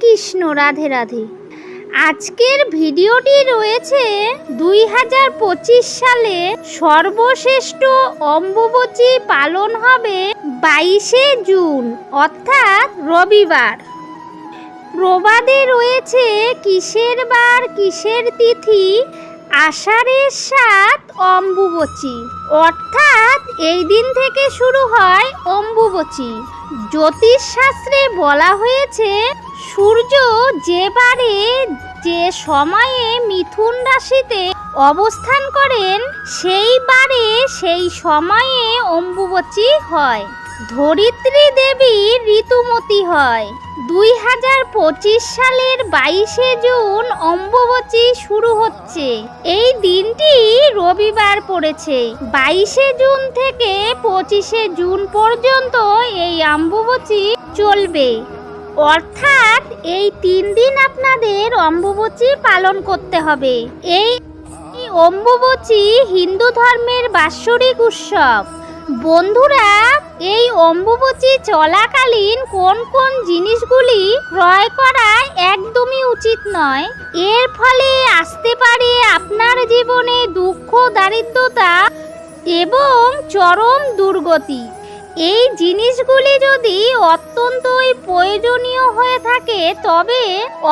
কৃষ্ণ, রাধে রাধে। আজকের ভিডিওটি রয়েছে দুই হাজার পঁচিশ সালে সর্বশ্রেষ্ঠ অম্বুবচী পালন হবে বাইশে জুন, অর্থাৎ রবিবার। প্রবাদে রয়েছে কিসের বার, কিসের তিথি? আষাঢ়ের সাত অম্বুবচী। অর্থাৎ এই দিন থেকে শুরু হয় অম্বুবচী। জ্যোতিষশাস্ত্রে বলা হয়েছে সূর্য যে বারে যে সময়ে মিথুন রাশিতে অবস্থান করেন, সেই বারে সেই সময়ে অম্বুবচী হয়। ধরিত্রী দেবী ঋতুমতী হয়। দুই হাজার পঁচিশ সালের বাইশে জুন অম্বুবচী শুরু হচ্ছে। এই দিনটি রবিবার পড়েছে। বাইশে জুন থেকে পঁচিশে জুন পর্যন্ত এই অম্বুবচী চলবে। অর্থাৎ এই তিন দিন আপনাদের অম্বুবচী পালন করতে হবে। এই অম্বুবচী হিন্দু ধর্মের বাৎসরিক উৎসব। বন্ধুরা, এই অম্বুবচী চলাকালীন কোন কোন জিনিসগুলি ক্রয় করা একদমই উচিত নয়। এর ফলে আসতে পারে আপনার জীবনে দুঃখ, দারিদ্রতা এবং চরম দুর্গতি। এই জিনিসগুলি যদি অত্যন্তই প্রয়োজনীয় হয়ে থাকে, তবে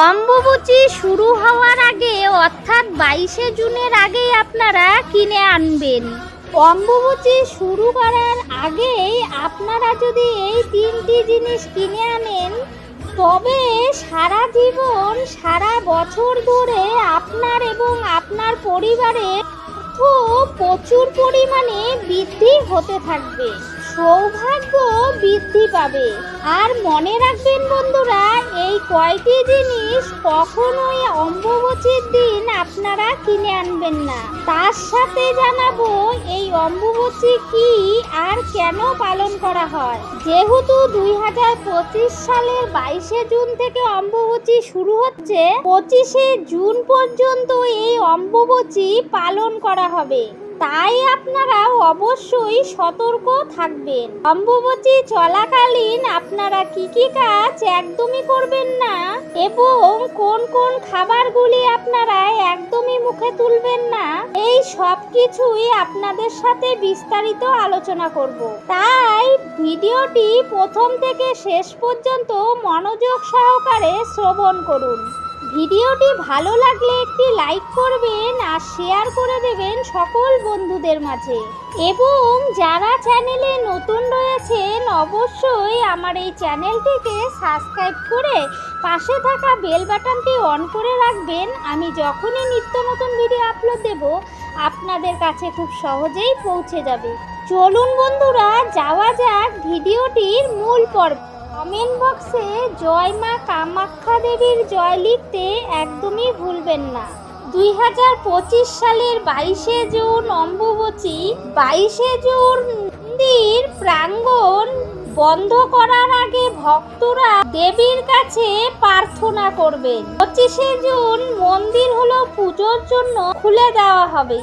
অম্বুবচী শুরু হওয়ার আগে, অর্থাৎ বাইশে জুনের আগেই আপনারা কিনে আনবেন। অম্বুবচী শুরু করার আগেই আপনারা যদি এই তিনটি জিনিস কিনে আনেন, তবে সারা জীবন, সারা বছর ধরে আপনার এবং আপনার পরিবারে অর্থ প্রচুর পরিমাণে বৃদ্ধি হতে থাকবে। সৌভাগ্য বৃদ্ধি পাবে। আর মনে রাখবেন বন্ধুরা, এই কয়টি জিনিস কখনোই অম্বুবচীর দিন আপনারা কিনে আনবেন না। তার সাথে জানাব, এই অম্বুবচী কি আর কেন পালন করা হয়? যেহেতু দুই হাজার পঁচিশ সালের বাইশে জুন থেকে অম্বুবচী শুরু হচ্ছে, পঁচিশে জুন পর্যন্ত এই অম্বুবচী পালন করা হবে। তাই আপনারা অবশ্যই সতর্ক থাকবেন। অম্বুবচী চলাকালীন আপনারা কি কি কাজ একদমই করবেন না এবং কোন কোন খাবারগুলি আপনারা একদমই মুখে তুলবেন না, এই সব কিছুই আপনাদের সাথে বিস্তারিত আলোচনা করব। তাই ভিডিওটি প্রথম থেকে শেষ পর্যন্ত মনোযোগ সহকারে শ্রবণ করুন। ভিডিওটি ভালো লাগলে একটি লাইক করবেন আর শেয়ার করে দেবেন সকল বন্ধুদের মাঝে। এবং যারা চ্যানেলে নতুন রয়েছেন, অবশ্যই আমার এই চ্যানেলটিকে সাবস্ক্রাইব করে পাশে থাকা বেল বাটনটি অন করে রাখবেন। আমি যখনই নিত্য নতুন ভিডিও আপলোড দেব, আপনাদের কাছে খুব সহজেই পৌঁছে যাবে। চলুন বন্ধুরা, যাওয়া যাক ভিডিওটির মূল পর্ব। কমেন্ট বক্সে জয় মা কামাখ্যা দেবীর জয় লিখতে একদমই ভুলবেন না। দুই হাজার পঁচিশ সালের বাইশে জুন অম্বুবচী, বাইশে জুন মন্দির প্রাঙ্গণ বন্ধ করার আগে ভক্তরা দেবীর কাছে প্রার্থনা করবেন। পঁচিশে জুন মন্দির হলো পুজোর জন্য খুলে দেওয়া হবে।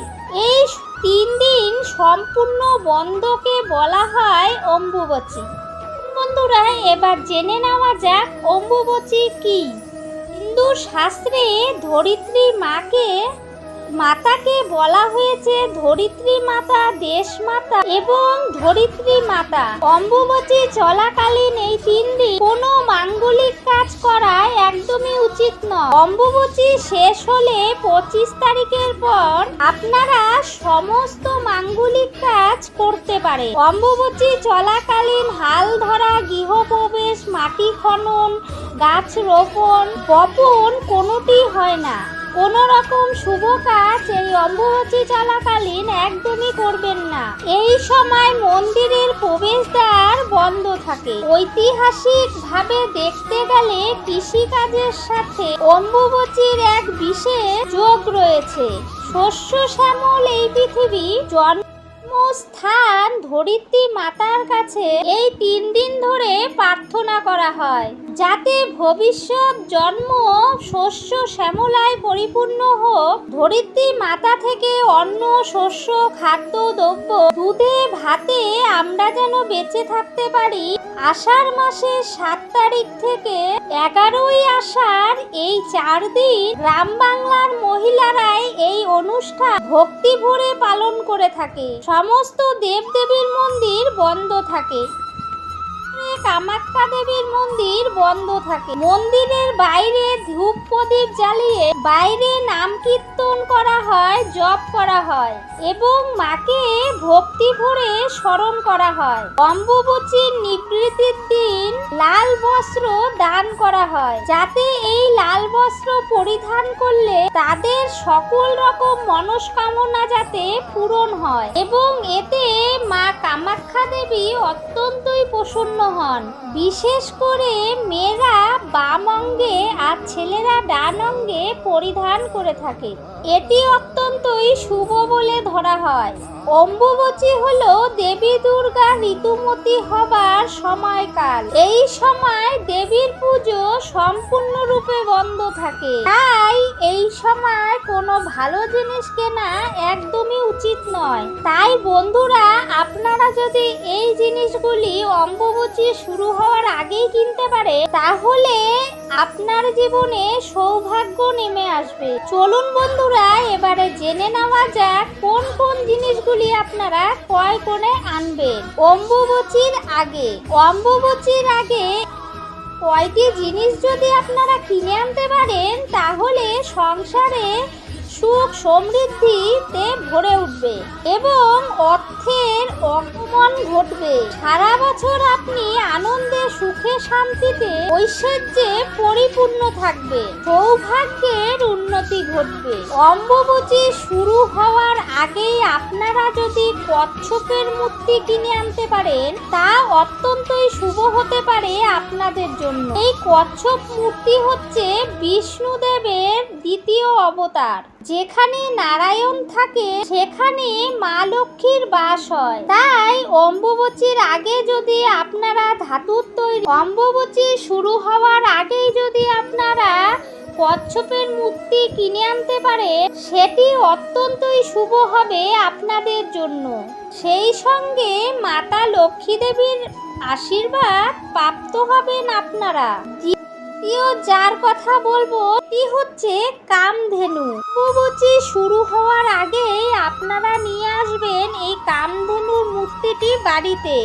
এই তিন দিন সম্পূর্ণ বন্ধকে বলা হয় অম্বুবচী। বন্ধুরা এবার জেনে নেওয়া যাক অম্বুবচী কি। হিন্দু শাস্ত্রে ধরিত্রী মাকে মাতাকে বলা হয়েছে ধরিত্রী মাতা, দেশ মাতা এবং ধরিত্রী মাতা। অম্বুবচী চলাকালীন এই তিন দিন কোনো মাঙ্গলিক কাজ করা একদমই উচিত নয়। অম্বুবচী শেষ হলে পঁচিশ তারিখের পর আপনারা সমস্ত মাঙ্গলিক কাজ করতে পারে অম্বুবচী চলাকালীন হাল ধরা, গৃহপ্রবেশ, মাটি খনন, গাছ রোপণ, বপন কোনোটি হয় না। কোনো রকম শুভ কাজ এই অম্বুবচী চলাকালীন একদমই করবেন না। এই সময় মন্দিরের প্রবেশদ্বার বন্ধ থাকে। ঐতিহাসিক ভাবে দেখতে গেলে কৃষিকাজের সাথে অম্বুবচীর এক বিশেষ যোগ রয়েছে। শস্য শ্যামল এই পৃথিবী জন্ম স্থান ধরিত্রী মাতার কাছে এই তিন দিন ধরে প্রার্থনা করা হয়, যাতে ভবিষ্যৎ জন্ম শস্য শ্যামলায় পরিপূর্ণ হোক। ধরিত্রী মাতা থেকে অন্য শস্য, খাদ্য, দ্রব্য, দুধে, ভাতে আমরা যেন বেঁচে থাকতে পারি। আষাঢ় মাসের সাত তারিখ থেকে এগারোই আষাঢ় এই চার দিন গ্রাম বাংলার মহিলারাই এই অনুষ্ঠান ভক্তি ভরে পালন করে থাকে। সমস্ত দেবদেবীর মন্দির বন্ধ থাকে। কামাখ্যা দেবীর মন্দির বন্ধ থাকে। মন্দিরের বাইরে ধূপ প্রদীপ জ্বালিয়ে বাইরে নাম কীর্তন করা হয়, জপ করা হয় এবং মাকে ভক্তি ভরে স্মরণ করা হয়। অম্বুবচীর নিবৃত্তির দিন লাল বস্ত্র দান করা হয়। যাতে এই লাল বস্ত্র পরিধান করলে তাদের সকল রকম মনস্কামনা যাতে পূরণ হয় এবং এতে মা কামাখ্যা দেবী অত্যন্তই প্রসন্ন হন। বিশেষ করে মেয়েরা বাম অঙ্গে আর ছেলেরা ডান অঙ্গে পরিধান করে থাকে। এটি অত্যন্তই শুভ বলে ধরা হয়। অম্বুবচী হলো দেবী দুর্গা ঋতুমতী হবার সময়কাল। এই সময় দেবীর পুজো সম্পূর্ণরূপে বন্ধ থাকে। তাই এই সময় কোনো ভালো জিনিস কেনা একদমই উচিত নয়। তাই বন্ধুরা, আপনারা যদি এই জিনিসগুলি অম্বুবচী শুরু হওয়ার আগেই কিনতে পারে, তাহলে আপনার জীবনে সৌভাগ্য নেমে আসবে। চলুন বন্ধুরা এবারে জেনে নেওয়া যাক কোন কোন জিনিসগুলি আপনারা ক্রয় কোণে আনবেন। অম্বুবচির আগে। অম্বুবচির আগে কয়টি জিনিস যদি আপনারা কিনে আনতে পারেন, তাহলে সংসারে সুখ সমৃদ্ধিতে ভরে উঠবে এবং অর্থের আগমন ঘটবে। সারা বছর আপনি আনন্দে, সুখে, শান্তিতে ঐশ্বর্যে পরিপূর্ণ থাকবে সৌভাগ্যের উন্নতি ঘটবে। অম্বুবচী শুরু হওয়ার আগেই আপনারা যদি কচ্ছপের মূর্তি কিনে আনতে পারেন, তা অত্যন্তই শুভ হতে পারে আপনাদের জন্য। এই কচ্ছপ মূর্তি হচ্ছে বিষ্ণুদেবের দ্বিতীয় অবতার। যেখানে নারায়ণ থাকে, সেখানে মা লক্ষ্মীর বাস হয়। তাই অম্বুবচীর আগে যদি আপনারা ধাতুর তৈরি অম্বুবচী শুরু হওয়ার আগেই যদি আপনারা কচ্ছপের মূর্তি কিনে আনতে পারে, সেটি অত্যন্তই শুভ হবে আপনাদের জন্য। সেই সঙ্গে মাতা লক্ষ্মী দেবীর আশীর্বাদ প্রাপ্ত হবেন আপনারা। দ্বিতীয় যার কথা বলব টি হচ্ছে কামধেনু। অম্বুবচী শুরু হওয়ার আগেই আপনারা নিয়ে আসবেন এই কামধেনুর মূর্তিটি বাড়িতে।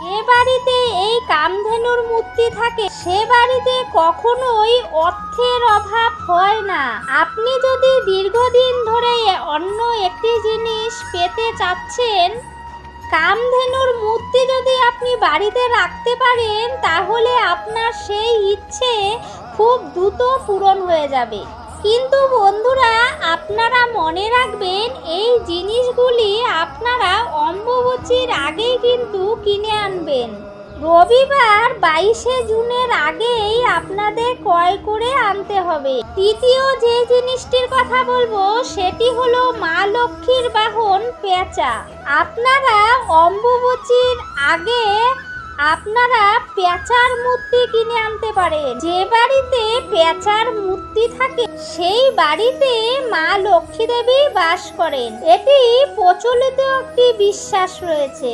যে বাড়িতে এই কামধেনুর মূর্তি থাকে, সে বাড়িতে কখনোই অর্থের অভাব হয় না। আপনি যদি দীর্ঘদিন ধরে অন্য একটি জিনিস পেতে চাচ্ছেন কামধেনুর মূর্তি যদি আপনি বাড়িতে রাখতে পারেন, তাহলে আপনার সেই ইচ্ছে খুব দ্রুত পূরণ হয়ে যাবে। কিন্তু বন্ধুরা, আপনারা মনে রাখবেন, এই জিনিসগুলি আপনারা অম্বুবচির আগেই কিন্তু কিনে আনবেন। রবিবার বাইশে জুনের আগেই আপনাদের ক্রয় করে আনতে হবে। তৃতীয় যে জিনিসটির কথা বলব, সেটি হলো মা লক্ষ্মীর বাহন পেঁচা। আপনারা অম্বুবচির আগে আপনারা পেঁচার মূর্তি কিনে আনতে পারেন যে বাড়িতে পেঁচার মূর্তি থাকে, সেই বাড়িতে মা লক্ষ্মী দেবী বাস করেন। এটি প্রচলিত একটি বিশ্বাস রয়েছে।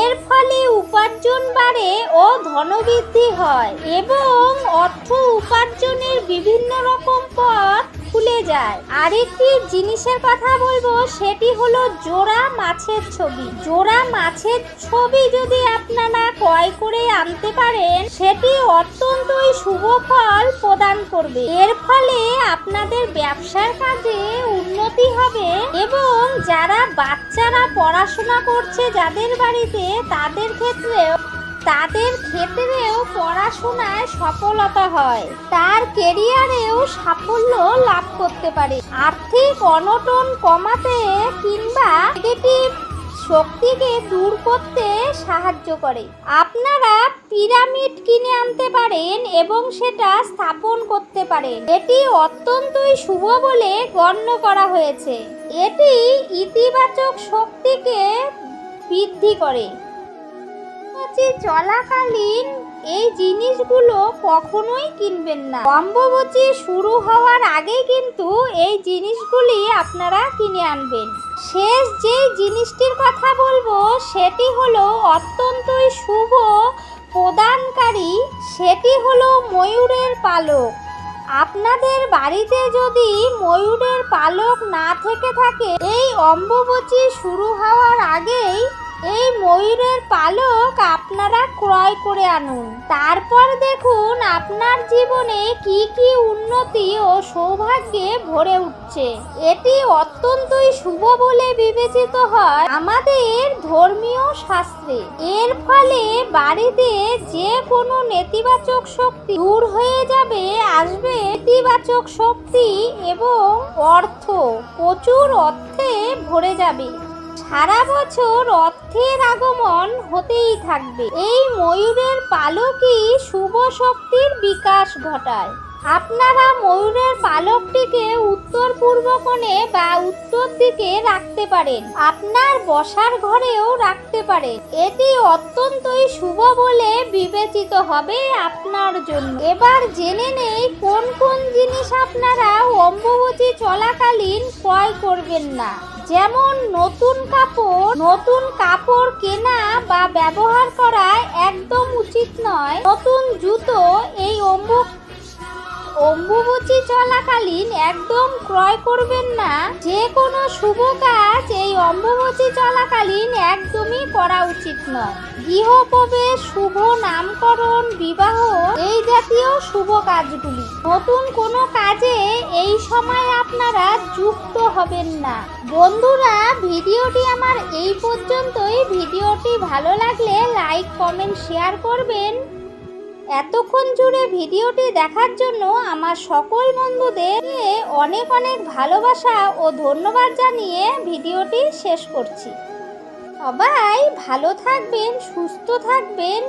এর ফলে উপার্জন বাড়ে ও ধনবৃদ্ধি হয় এবং অর্থ উপার্জনের বিভিন্ন রকম পথ খুলে যায়। আরেকটি জিনিসের কথা বলব, সেটি হলো জোড়া মাছের ছবি। জোড়া মাছের ছবি যদি আপনারা ক্রয় করে আনতে পারেন, সেটি অত্যন্তই শুভ ফল প্রদান করবে। এর ফলে আপনাদের ব্যবসার কাজে উন্নতি হবে এবং যারা বাচ্চারা পড়াশোনা করছে যাদের বাড়িতে, তাদের ক্ষেত্রেও তাদের ক্ষেত্রেও পড়াশোনায় সফলতা হয়। তার কেরিয়ারেও সাফল্য লাভ করতে পারে। আর্থিক অনটন কমাতে কিংবা শক্তিকে দূর করতে সাহায্য করে। আপনারা পিরামিড কিনে আনতে পারেন এবং সেটা স্থাপন করতে পারেন। এটি অত্যন্তই শুভ বলে গণ্য করা হয়েছে। এটি ইতিবাচক শক্তিকে বৃদ্ধি করে। অম্বুবাচী চলাকালীন এই জিনিসগুলো কখনোই কিনবেন না। অম্বুবাচী শুরু হওয়ার আগেই কিন্তু এই জিনিসগুলি আপনারা কিনে আনবেন। শেষ যে জিনিসটির কথা বলব, সেটি হলো অত্যন্তই শুভ প্রদানকারী, সেটি হলো ময়ূরের পালক। আপনাদের বাড়িতে যদি ময়ূরের পালক না থেকে থাকে, এই অম্বুবচী শুরু হওয়ার আগেই এই ময়ূরের পালক আপনারা ক্রয় করে আনুন। তারপর দেখুন আপনার জীবনে কি কি উন্নতি ও সৌভাগ্যে ভরে উঠছে। এটি অত্যন্তই শুভ বলে বিবেচিত হয় আমাদের ধর্মীয় শাস্ত্রে। এর ফলে বাড়িতে যে কোনো নেতিবাচক শক্তি দূর হয়ে যাবে, আসবে নেতিবাচক শক্তি এবং অর্থ প্রচুর অর্থে ভরে যাবে। সারা বছর অর্থের আগমন হতেই থাকবে। এই ময়ূরের পালকই শুভ শক্তির বিকাশ ঘটায়। আপনারা ময়ূরের পালকটিকে উত্তর পূর্ব কোণে বা উত্তর দিকে রাখতে পারেন। আপনার বসার ঘরেও রাখতে পারেন। এটি অত্যন্তই শুভ বলে বিবেচিত হবে আপনার জন্য। এবার জেনে নেই কোন কোন জিনিস আপনারা অম্বুবচী চলাকালীন ক্রয় করবেন না। যেমন নতুন কাপড় নতুন কাপড় কেনা বা ব্যবহার করা একদম উচিত নয়। নতুন জুতো, এই অম্বু অম্বুবচী চলাকালীন একদম ক্রয় করবেন না, যে কোনো শুভ কাজ এই অম্বুবচী চলাকালীন একদমই করা উচিত নয়। গৃহপ্রবেশ, শুভ নামকরণ, বিবাহ এই জাতীয় শুভ কাজগুলি। নতুন কোনো কাজে এই সময় আপনারা যুক্ত হবেন না। বন্ধুরা, ভিডিওটি আমার এই পর্যন্তই। ভিডিওটি ভালো লাগলে লাইক, কমেন্ট, শেয়ার করবেন। এতক্ষণ জুড়ে ভিডিওটি দেখার জন্য আমার সকল বন্ধুদের অনেক অনেক ভালোবাসা ও ধন্যবাদ জানিয়ে ভিডিওটি শেষ করছি। সবাই ভালো থাকবেন, সুস্থ থাকবেন।